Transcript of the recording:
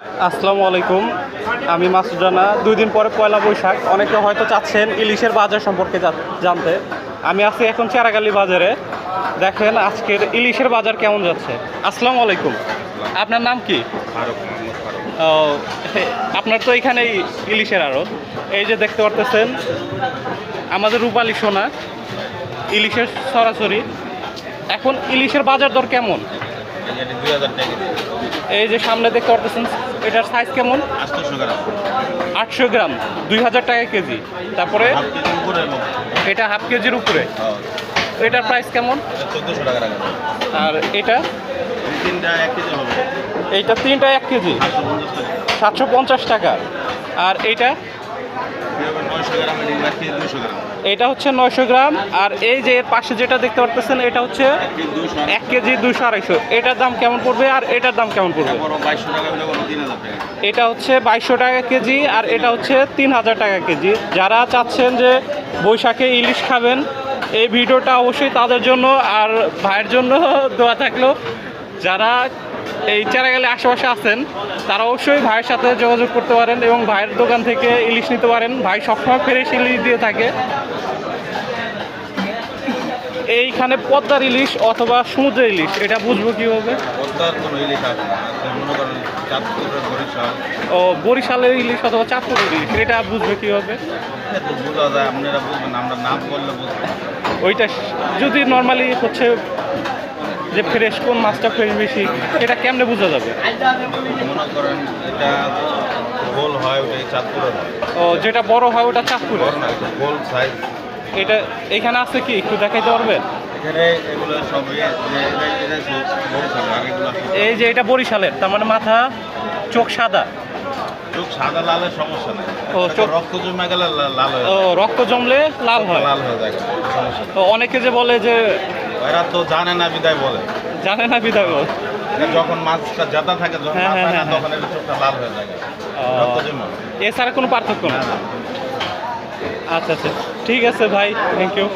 আসসালামু আলাইকুম। আমি মাসুদ রানা। দুই দিন পরে পয়লা বৈশাখ। অনেকে হয়তো চাচ্ছেন ইলিশের বাজার সম্পর্কে জানতে। আমি আছি এখন চারাগালি বাজারে। দেখেন আজকের ইলিশের বাজার কেমন যাচ্ছে। আসসালামু আলাইকুম। আপনার নাম কি? আপনার তো এখানেই ইলিশের আরও এই যে দেখতে পারতেছেন আমাদের রূপালি সোনা। ইলিশের সরাসরি। এখন ইলিশের বাজার দর কেমন? এই যে সামনে দেখতে পারতেছেন এটার সাইজ কেমন? আটশো গ্রাম। দুই হাজার টাকা কেজি। তারপরে এটা হাফ কেজির উপরে। এটার প্রাইস কেমন? আর এটা? এইটা তিনটা এক কেজি। সাতশো পঞ্চাশ টাকা। আর এইটা? এটি হচ্ছে নয়শো গ্রাম। আর এই যে এর পাশে যেটা দেখতে পারতেছেন, এটা হচ্ছে এক কেজি দুশো আড়াইশো। এটার দাম কেমন পড়বে আর এটার দাম কেমন পড়বে? এটা হচ্ছে বাইশশো টাকা কেজি আর এটা হচ্ছে তিন হাজার টাকা কেজি। যারা চাচ্ছেন যে বৈশাখে ইলিশ খাবেন, এই ভিডিওটা অবশ্যই তাদের জন্য আর ভাইয়ের জন্য দোয়া থাকল। যারা এই চারাগালে আশেপাশে আছেন তারা অবশ্যই ভাইয়ের সাথে যোগাযোগ করতে পারেন এবং ভাইয়ের দোকান থেকে ইলিশ নিতে পারেন। ভাই সবসময় ফ্রেশ ইলিশ দিয়ে থাকে। এইখানে পদ্মার ইলিশ অথবা সমুদ্রের ইলিশ এটা বুঝব কীভাবে? ও বরিশালের ইলিশ অথবা চাঁদপুরের ইলিশ এটা বুঝবে কীভাবে? এত বোঝা যায় আপনারা বুঝবেন আমরা নাম বললে বুঝবেন ওইটা যদি নর্মালি হচ্ছে যে ফ্রেশ কোন মাছটা ফ্রেশ বেশি এটা কেমনে বোঝা যাবে? মনে করেন এটা গোল হয় ওটা চাঁদপুরের ও যেটা বড় হয় ওটা চাঁদপুরে এটা গোল সাইজ এটা এখানে আছে কি? একটু দেখাইতে পারবেন? এই যে এটা বরিশালের তার মানে মাথা চোখ সাদা? চোখ সাদা লালের সমস্যা নেই। ও, চোখ- রক্ত জমে গেলে লাল হয়ে ও রক্ত জমলে লাল হয়। লাল হয়ে যায় সমস্যা তো অনেকে যে বলে যে এরা তো জানে না বিদায় বলে। জানে না বিদায় বল। যখন মাছটা জাতা থাকে যখন হ্যাঁ, হ্যাঁ, হ্যাঁ, তখন এটা চোখটা লাল হয়ে যায়। এছাড়া কোনো পার্থক্য না। আচ্ছা আচ্ছা। ঠিক আছে ভাই থ্যাংক ইউ